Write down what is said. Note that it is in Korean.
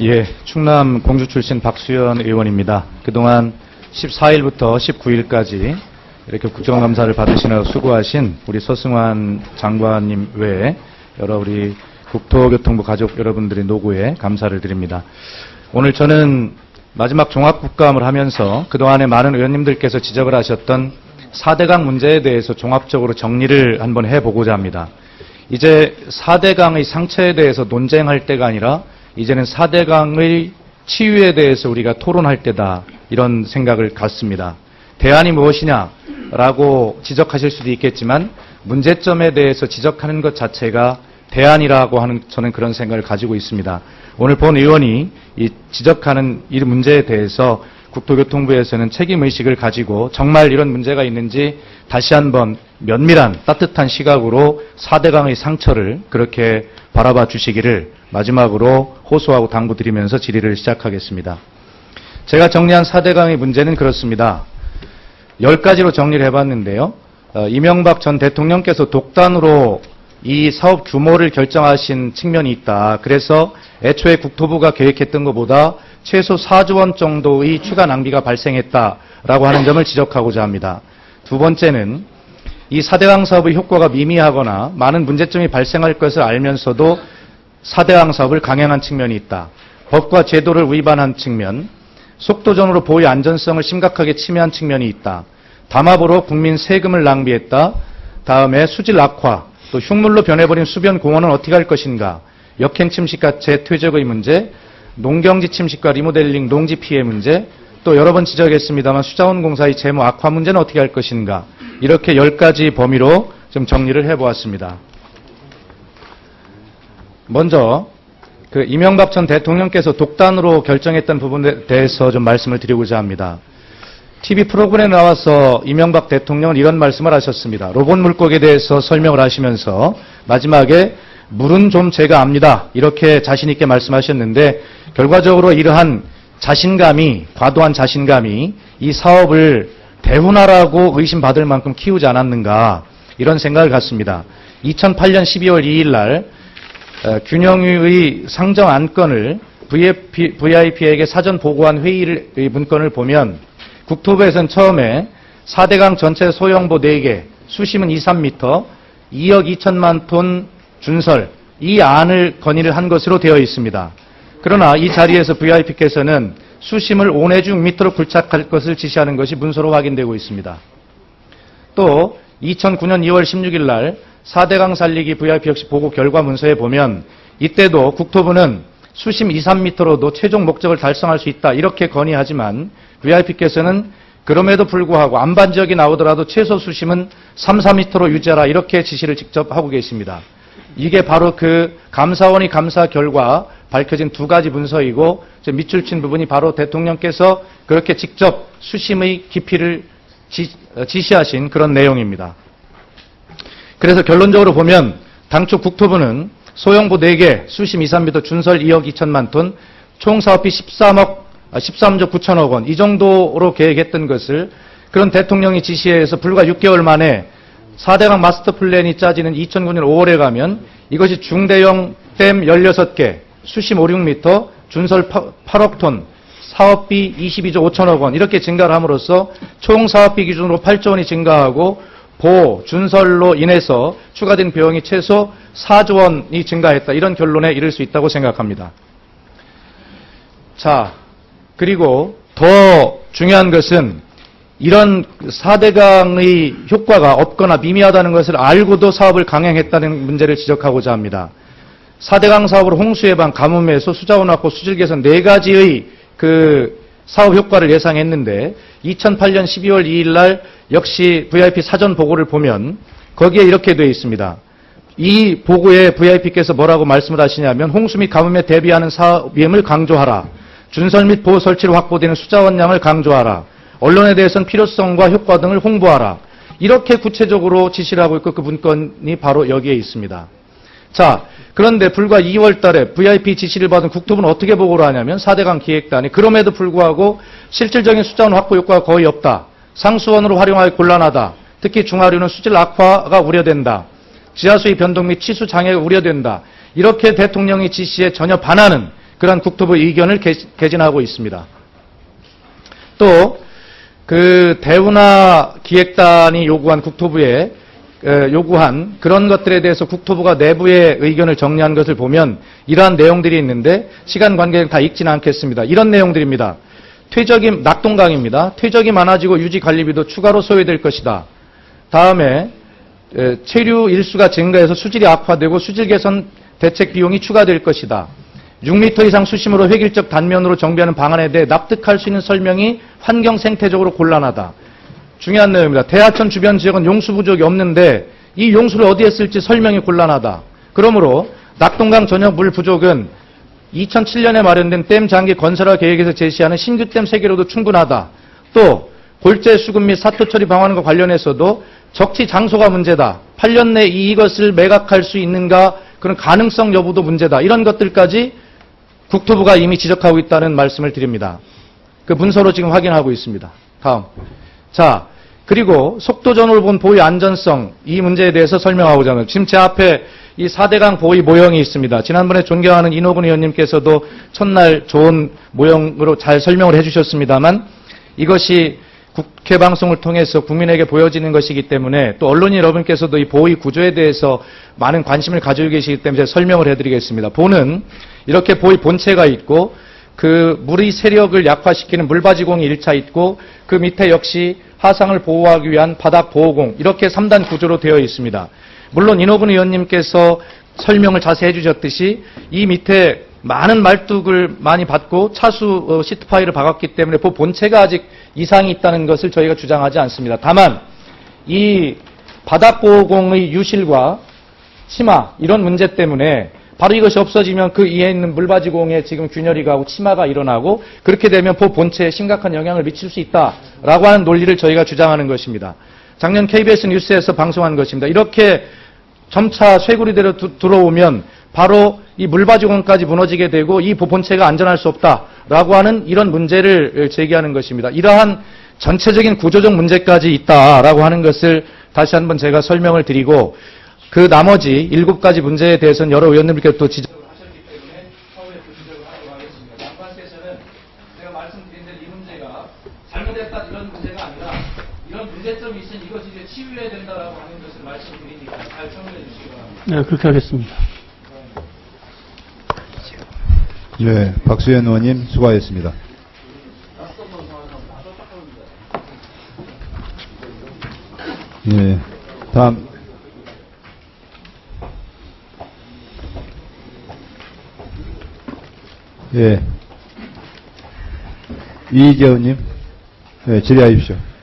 예, 충남 공주 출신 박수현 의원입니다. 그동안 14일부터 19일까지 이렇게 국정감사를 받으시느라 수고하신 우리 서승환 장관님 외에 여러 우리 국토교통부 가족 여러분들의 노고에 감사를 드립니다. 오늘 저는 마지막 종합국감을 하면서 그동안에 많은 의원님들께서 지적을 하셨던 4대강 문제에 대해서 종합적으로 정리를 한번 해보고자 합니다. 이제 4대강의 상처에 대해서 논쟁할 때가 아니라 이제는 4대강의 치유에 대해서 우리가 토론할 때다 이런 생각을 갖습니다. 대안이 무엇이냐라고 지적하실 수도 있겠지만 문제점에 대해서 지적하는 것 자체가 대안이라고 하는 저는 그런 생각을 가지고 있습니다. 오늘 본 의원이 이 지적하는 이 문제에 대해서 국토교통부에서는 책임의식을 가지고 정말 이런 문제가 있는지 다시 한번 면밀한 따뜻한 시각으로 4대강의 상처를 그렇게 바라봐 주시기를 마지막으로 호소하고 당부드리면서 질의를 시작하겠습니다. 제가 정리한 4대강의 문제는 그렇습니다. 10가지로 정리를 해봤는데요. 어, 이명박 전 대통령께서 독단으로 이 사업 규모를 결정하신 측면이 있다. 그래서 애초에 국토부가 계획했던 것보다 최소 4조 원 정도의 추가 낭비가 발생했다라고 하는 점을 지적하고자 합니다. 두 번째는 이 4대강 사업의 효과가 미미하거나 많은 문제점이 발생할 것을 알면서도 4대강 사업을 강행한 측면이 있다. 법과 제도를 위반한 측면, 속도전으로 보의 안전성을 심각하게 침해한 측면이 있다. 담합으로 국민 세금을 낭비했다. 다음에 수질 악화, 또 흉물로 변해버린 수변 공원은 어떻게 할 것인가. 역행 침식과 재퇴적의 문제, 농경지 침식과 리모델링 농지 피해 문제, 또 여러 번 지적했습니다만 수자원 공사의 재무 악화 문제는 어떻게 할 것인가. 이렇게 10가지 범위로 좀 정리를 해보았습니다. 먼저 그 이명박 전 대통령께서 독단으로 결정했던 부분에 대해서 좀 말씀을 드리고자 합니다. TV 프로그램에 나와서 이명박 대통령은 이런 말씀을 하셨습니다. 로봇 물고기에 대해서 설명을 하시면서 마지막에 물은 좀 제가 압니다. 이렇게 자신 있게 말씀하셨는데 결과적으로 이러한 자신감이 과도한 자신감이 이 사업을 대훈하라고 의심받을 만큼 키우지 않았는가 이런 생각을 갖습니다. 2008년 12월 2일 날 어, 균형위의 상정 안건을 VIP, VIP에게 사전 보고한 회의의 문건을 보면 국토부에서는 처음에 4대강 전체 소형보 4개, 수심은 2, 3m, 2억 2천만 톤 준설, 이 안을 건의를 한 것으로 되어 있습니다. 그러나 이 자리에서 VIP께서는 수심을 5 내지 6m로 굴착할 것을 지시하는 것이 문서로 확인되고 있습니다. 또 2009년 2월 16일 날 4대강 살리기 VIP 역시 보고 결과 문서에 보면 이때도 국토부는 수심 2, 3m로도 최종 목적을 달성할 수 있다 이렇게 건의하지만 VIP께서는 그럼에도 불구하고 안반 지역이 나오더라도 최소 수심은 3, 4m로 유지하라 이렇게 지시를 직접 하고 계십니다. 이게 바로 그 감사원이 감사 결과 밝혀진 두 가지 문서이고 밑줄 친 부분이 바로 대통령께서 그렇게 직접 수심의 깊이를 지, 지시하신 그런 내용입니다. 그래서 결론적으로 보면 당초 국토부는 소형보 4개, 수심 2, 3m 준설 2억 2천만 톤, 총 사업비 13억, 13조 9천억 원, 이 정도로 계획했던 것을 그런 대통령이 지시해서 불과 6개월 만에 4대강 마스터 플랜이 짜지는 2009년 5월에 가면 이것이 중대형 댐 16개, 수심 5, 6m, 준설 8억 톤, 사업비 22조 5천억 원 이렇게 증가를 함으로써 총 사업비 기준으로 8조 원이 증가하고 보, 준설로 인해서 추가된 비용이 최소 4조 원이 증가했다. 이런 결론에 이를 수 있다고 생각합니다. 자, 그리고 더 중요한 것은 이런 4대강의 효과가 없거나 미미하다는 것을 알고도 사업을 강행했다는 문제를 지적하고자 합니다. 4대강 사업으로 홍수 예방, 가뭄 해소, 수자원 확보, 수질 개선 네 가지의 그 사업 효과를 예상했는데 2008년 12월 2일 날 역시 VIP 사전 보고를 보면 거기에 이렇게 되어 있습니다. 이 보고에 VIP께서 뭐라고 말씀을 하시냐면 홍수 및 가뭄에 대비하는 사업임을 강조하라. 준설 및 보호 설치로 확보되는 수자원량을 강조하라. 언론에 대해서는 필요성과 효과 등을 홍보하라. 이렇게 구체적으로 지시를 하고 있고 그 문건이 바로 여기에 있습니다. 자, 그런데 불과 2월 달에 VIP 지시를 받은 국토부는 어떻게 보고를 하냐면 4대강 기획단이 그럼에도 불구하고 실질적인 수자원 확보 효과가 거의 없다. 상수원으로 활용하기 곤란하다. 특히 중하류는 수질 악화가 우려된다. 지하수의 변동 및 치수 장애가 우려된다. 이렇게 대통령의 지시에 전혀 반하는 그러한 국토부 의견을 개- 개진하고 있습니다. 또 그 대운하 기획단이 요구한 국토부에 에, 요구한 그런 것들에 대해서 국토부가 내부의 의견을 정리한 것을 보면 이러한 내용들이 있는데 시간 관계상 다 읽지는 않겠습니다. 이런 내용들입니다. 퇴적이 낙동강입니다. 퇴적이 많아지고 유지 관리비도 추가로 소요될 것이다. 다음에 에, 체류 일수가 증가해서 수질이 악화되고 수질 개선 대책 비용이 추가될 것이다. 6m 이상 수심으로 획일적 단면으로 정비하는 방안에 대해 납득할 수 있는 설명이 환경 생태적으로 곤란하다. 중요한 내용입니다. 대하천 주변 지역은 용수 부족이 없는데 이 용수를 어디에 쓸지 설명이 곤란하다. 그러므로 낙동강 전역 물 부족은 2007년에 마련된 댐 장기 건설화 계획에서 제시하는 신규 댐 세개로도 충분하다. 또 골재 수급 및 사토 처리 방안과 관련해서도 적치 장소가 문제다. 8년 내 이것을 매각할 수 있는가 그런 가능성 여부도 문제다. 이런 것들까지 국토부가 이미 지적하고 있다는 말씀을 드립니다. 그 문서로 지금 확인하고 있습니다. 다음. 자, 그리고 속도전으로 본 보위 안전성 이 문제에 대해서 설명하고자 합니다. 지금 제 앞에 이 4대강 보위 모형이 있습니다. 지난번에 존경하는 인호근 의원님께서도 첫날 좋은 모형으로 잘 설명을 해주셨습니다만 이것이 국회 방송을 통해서 국민에게 보여지는 것이기 때문에 또 언론인 여러분께서도 이 보위 구조에 대해서 많은 관심을 가지고 계시기 때문에 제가 설명을 해드리겠습니다. 보는 이렇게 보위 본체가 있고 그 물의 세력을 약화시키는 물바지공이 1차 있고 그 밑에 역시 하상을 보호하기 위한 바닥 보호공 이렇게 3단 구조로 되어 있습니다. 물론 인호근 의원님께서 설명을 자세히 해주셨듯이 이 밑에 많은 말뚝을 많이 받고 차수 어, 시트 파일을 박았기 때문에 그 본체가 아직 이상이 있다는 것을 저희가 주장하지 않습니다. 다만 이 바닥 보호공의 유실과 치마 이런 문제 때문에 바로 이것이 없어지면 그 위에 있는 물바지공에 지금 균열이 가고 치마가 일어나고 그렇게 되면 보 본체에 심각한 영향을 미칠 수 있다라고 하는 논리를 저희가 주장하는 것입니다. 작년 KBS 뉴스에서 방송한 것입니다. 이렇게 점차 두- 들어오면 바로 이 물바지공까지 무너지게 되고 이 보- 본체가 안전할 수 없다라고 하는 이런 문제를 제기하는 것입니다. 이러한 전체적인 구조적 문제까지 있다라고 하는 것을 다시 한번 제가 설명을 드리고 그 나머지 일곱 가지 문제에 대해서는 여러 의원님들께서 또 지적을 하셨기 때문에 처음에 그 지적을 하도록 하겠습니다. 양반께서는 제가 말씀드린 대로 이 문제가 잘못했다 이런 문제가 아니라 이런 문제점이 있으니 이것이 이제 치유해야 된다라고 하는 것을 말씀드리니까 잘 청구해 주시기 바랍니다. 네, 그렇게 하겠습니다. 예, 박수현 의원님 수고하셨습니다. 예, 다음 예, 이희재 의원님 예, 질의하십시오.